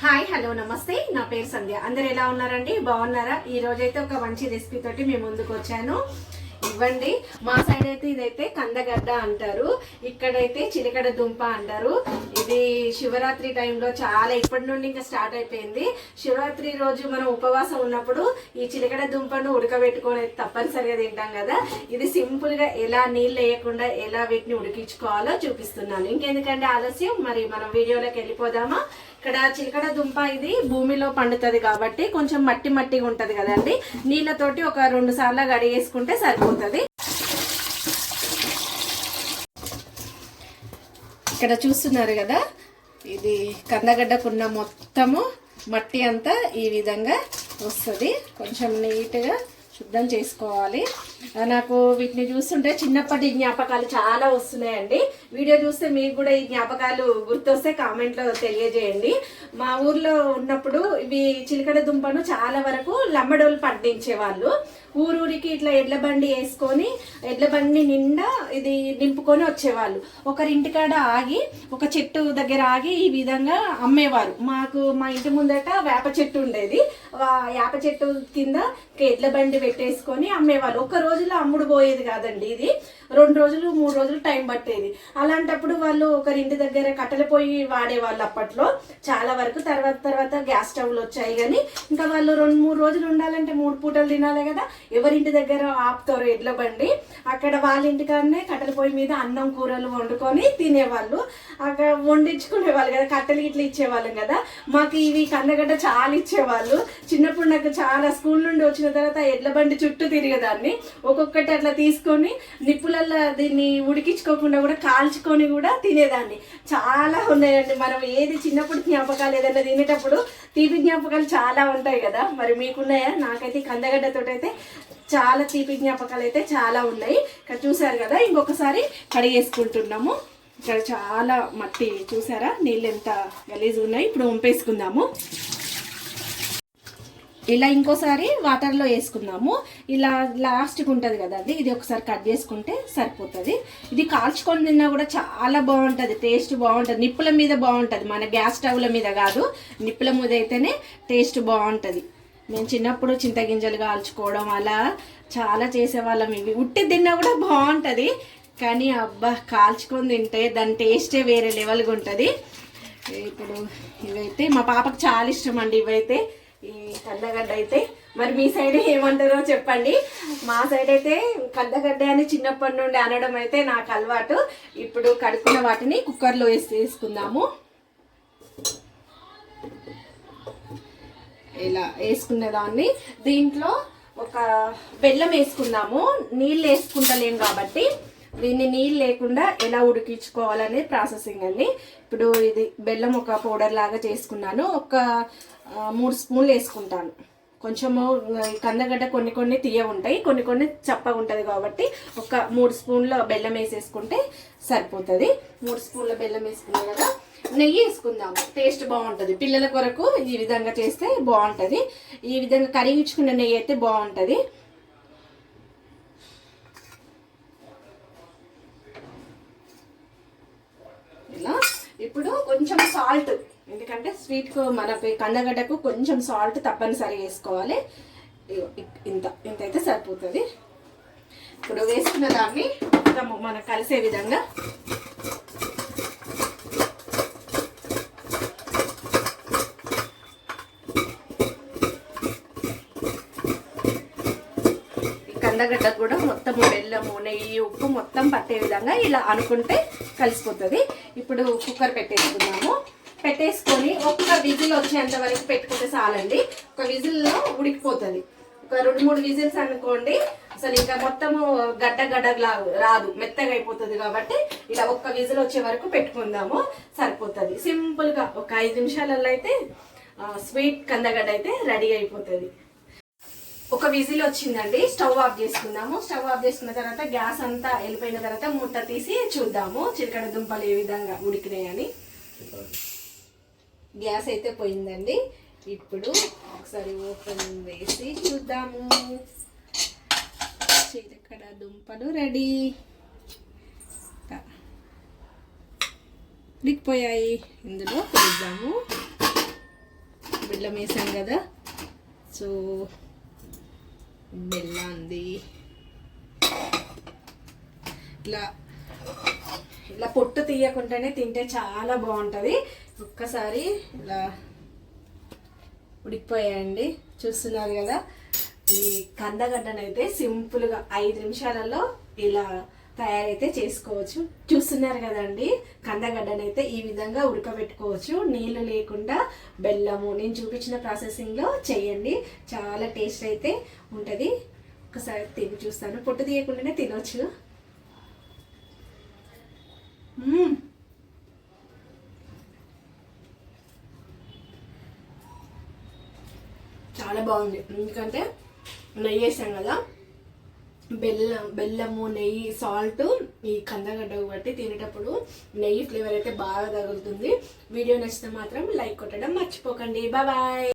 Hi hello నమస్తే. నా పేరు సంధ్య. అందరు ఎలా ఉన్నారండి? బాగున్నారా? ఈ రోజైతే ఒక మంచి రెసిపీ తోటి మేము ముందుకు వచ్చాను ఇవ్వండి. మా సైడ్ అయితే ఇదైతే కందగడ్డ అంటారు. ఇక్కడైతే చిలకడ దుంప అంటారు. ఇది శివరాత్రి టైంలో చాలా ఇప్పటి నుండి ఇంకా స్టార్ట్ అయిపోయింది. శివరాత్రి రోజు మనం ఉపవాసం ఉన్నప్పుడు ఈ చిలకడ దుంపను ఉడకబెట్టుకొని తప్పనిసరిగా తింటాం కదా. ఇది సింపుల్గా ఎలా నీళ్ళు వేయకుండా ఎలా వీటిని ఉడికించుకోవాలో చూపిస్తున్నాను. ఇంకెందుకంటే ఆలస్యం? మరి మనం వీడియోలోకి వెళ్ళిపోదామా? ఇక్కడ చిలకడ దుంప ఇది భూమిలో పండుతుంది కాబట్టి కొంచెం మట్టి మట్టిగా ఉంటది కదండి. నీళ్ళతోటి ఒక రెండు సార్లు గడిగేసుకుంటే సరిపోతుంది. ఇక్కడ చూస్తున్నారు కదా ఇది కందగడ్డకున్న మొత్తము మట్టి అంతా ఈ విధంగా వస్తుంది. కొంచెం నీట్గా శుద్ధం చేసుకోవాలి. నాకు వీటిని చూస్తుంటే చిన్నప్పటి జ్ఞాపకాలు చాలా వస్తున్నాయండి. వీడియో చూస్తే మీకు కూడా ఈ జ్ఞాపకాలు గుర్తొస్తే కామెంట్లో తెలియజేయండి. మా ఊర్లో ఉన్నప్పుడు ఇవి చిలకడ దుంపను చాలా వరకు లమ్మడోలు పండించేవాళ్ళు. ఊరూరికి ఇట్లా ఎడ్ల బండి వేసుకొని ఎడ్ల బండి నిండా ఇది నింపుకొని వచ్చేవాళ్ళు. ఒకరింటికాడ ఆగి ఒక చెట్టు దగ్గర ఆగి ఈ విధంగా అమ్మేవారు. మాకు మా ఇంటి ముందట వేప చెట్టు ఉండేది. వేప చెట్టు కింద ఎడ్ల బండి పెట్టేసుకొని అమ్మేవాళ్ళు. ఒక రోజులో అమ్ముడు పోయేది కాదండి ఇది. రెండు రోజులు మూడు రోజులు టైం పట్టేది. అలాంటప్పుడు వాళ్ళు ఒకరింటి దగ్గర కట్టెల పొయ్యి వాడేవాళ్ళు అప్పట్లో. చాలా వరకు తర్వాత తర్వాత గ్యాస్ స్టవ్లు వచ్చాయి కానీ ఇంకా వాళ్ళు రెండు మూడు రోజులు ఉండాలంటే మూడు పూటలు తినాలి కదా. ఎవరింటి దగ్గర ఆపుతారు ఎడ్ల బండి అక్కడ వాళ్ళ ఇంటికాడనే కట్టెల పొయ్యి మీద అన్నం కూరలు వండుకొని తినేవాళ్ళు. అక్కడ వండించుకునేవాళ్ళు కదా కట్టెలు ఇట్లా ఇచ్చేవాళ్ళం కదా. మాకు ఇవి కందగడ్డ చాలా ఇచ్చేవాళ్ళు. చిన్నప్పుడు నాకు చాలా స్కూల్ నుండి వచ్చిన తర్వాత ఎడ్ల బండి చుట్టూ తిరిగేదాన్ని. ఒక్కొక్కటి అట్లా తీసుకొని నిప్పులల్లో దీన్ని ఉడికించుకోకుండా కూడా కాల్చుకొని కూడా తినేదాన్ని. చాలా ఉన్నాయండి. మనం ఏది చిన్నప్పుడు జ్ఞాపకాలు ఏదైనా తినేటప్పుడు తీపి జ్ఞాపకాలు చాలా ఉంటాయి కదా. మరి మీకున్నాయా? నాకైతే ఈ కందగడ్డతో అయితే చాలా తీపి జ్ఞాపకాలు అయితే చాలా ఉన్నాయి. ఇక్కడ చూసారు కదా ఇంకొకసారి కడిగేసుకుంటున్నాము. ఇక్కడ చాలా మట్టి చూసారా? నీళ్ళు ఎంత గలీజ్ ఉన్నాయి. ఇప్పుడు వంపేసుకుందాము. ఇలా ఇంకోసారి వాటర్లో వేసుకుందాము. ఇలా లాస్ట్కి ఉంటుంది కదా అది. ఇది ఒకసారి కట్ చేసుకుంటే సరిపోతుంది. ఇది కాల్చుకొని తిన్నా కూడా చాలా బాగుంటుంది. టేస్ట్ బాగుంటుంది. నిప్పుల మీద బాగుంటుంది. మన గ్యాస్ స్టవ్ల మీద కాదు. నిప్పుల మీద అయితేనే టేస్ట్ బాగుంటుంది. మేము చిన్నప్పుడు చింతగింజలు కాల్చుకోవడం అలా చాలా చేసేవాళ్ళం. ఇవి ఉట్టి తిన్నా కూడా బాగుంటుంది. కానీ అబ్బా కాల్చుకొని తింటే దాని టేస్టే వేరే లెవెల్గా ఉంటుంది. ఇప్పుడు ఇవైతే మా పాపకు చాలా ఇష్టం అండి ఇవైతే. ఈ కందగడ్డ అయితే. మరి మీ సైడ్ ఏమంటారో చెప్పండి. మా సైడ్ అయితే కందగడ్డ అని చిన్నప్పటి నుండి అనడం అయితే నాకు అలవాటు. ఇప్పుడు కడుక్కున్న వాటిని కుక్కర్లో వేసి తీసుకుందాము ఇలా వేసుకునేదాన్ని. దీంట్లో ఒక బెల్లం వేసుకుందాము. నీళ్ళు వేసుకుంటలేం కాబట్టి దీన్ని నీళ్ళు లేకుండా ఎలా ఉడికించుకోవాలనేది ప్రాసెసింగ్ అండి. ఇప్పుడు ఇది బెల్లం ఒక పౌడర్ లాగా చేసుకున్నాను. ఒక మూడు స్పూన్లు వేసుకుంటాను. కొంచెము కందగడ్డ కొన్ని కొన్ని తీయ ఉంటాయి కొన్ని కొన్ని చప్పగా ఉంటుంది కాబట్టి ఒక మూడు స్పూన్ల బెల్లం వేసేసుకుంటే సరిపోతుంది. మూడు స్పూన్ల బెల్లం వేసుకున్నాం కదా నెయ్యి వేసుకుందాము టేస్ట్ బాగుంటుంది. పిల్లల కొరకు ఈ విధంగా చేస్తే బాగుంటుంది. ఈ విధంగా కరిగించుకున్న నెయ్యి అయితే బాగుంటుంది. ఇలా ఇప్పుడు కొంచెం సాల్ట్ ఎందుకంటే స్వీట్కు మనకి కందగడ్డకు కొంచెం సాల్ట్ తప్పనిసరి వేసుకోవాలి. ఇంత ఇంత అయితే సరిపోతుంది. ఇప్పుడు వేసుకున్న దాన్ని మొత్తం మనం కలిసే విధంగా ఈ కందగడ్డకు కూడా మొత్తం బెల్లము నెయ్యి ఉప్పు మొత్తం పట్టే విధంగా ఇలా అనుకుంటే కలిసిపోతుంది. ఇప్పుడు కుక్కర్ పెట్టేసుకున్నాము పెట్టేసుకొని ఒక్క విజిల్ వచ్చేంత వరకు పెట్టుకుంటే చాలండి. ఒక విజిల్లో ఉడికిపోతుంది. ఒక రెండు మూడు విజిల్స్ అనుకోండి అసలు ఇంకా మొత్తము గడ్డ గడ్డ రాదు. మెత్తగా అయిపోతుంది కాబట్టి ఇలా ఒక్క విజిల్ వచ్చే వరకు పెట్టుకుందాము సరిపోతుంది. సింపుల్గా ఒక ఐదు నిమిషాలలో అయితే స్వీట్ కందగడ్డ అయితే రెడీ అయిపోతుంది. ఒక విజిల్ వచ్చిందండి స్టవ్ ఆఫ్ చేసుకుందాము. స్టవ్ ఆఫ్ చేసుకున్న తర్వాత గ్యాస్ అంతా వెళ్ళిపోయిన తర్వాత మూట తీసి చూద్దాము చిలకడ దుంపలు ఏ విధంగా ఉడికినాయని. గ్యాస్ అయితే పోయిందండి. ఇప్పుడు ఒకసారి ఓపెన్ వేసి చూద్దాము. చిలకడ దుంపలు రెడీ. ఉడికిపోయాయి. ఇందులో వేద్దాము బెల్లం వేసాం కదా. సో బెల్లంది. ఇట్లా ఇలా పొట్టు తీయకుండానే తింటే చాలా బాగుంటుంది. ఒక్కసారి ఇలా ఉడికిపోయాయండి. చూస్తున్నారు కదా ఈ కందగడ్డనైతే సింపుల్గా ఐదు నిమిషాలలో ఇలా తయారైతే చేసుకోవచ్చు. చూస్తున్నారు కదండి కందగడ్డనైతే ఈ విధంగా ఉడకబెట్టుకోవచ్చు. నీళ్ళు లేకుండా బెల్లము నేను చూపించిన ప్రాసెసింగ్లో చేయండి చాలా టేస్ట్ అయితే ఉంటుంది. ఒకసారి తిని చూస్తాను. పొట్టు తీయకుండానే తినొచ్చు. చాలా బాగుంది. ఎందుకంటే నెయ్యి వేసాం కదా బెల్లం బెల్లము నెయ్యి సాల్ట్ ఈ కందగడ్డ బట్టి తినేటప్పుడు నెయ్యి ఫ్లేవర్ అయితే బాగా తగులుతుంది. వీడియో నచ్చితే మాత్రం లైక్ కొట్టడం మర్చిపోకండి. బాయ్.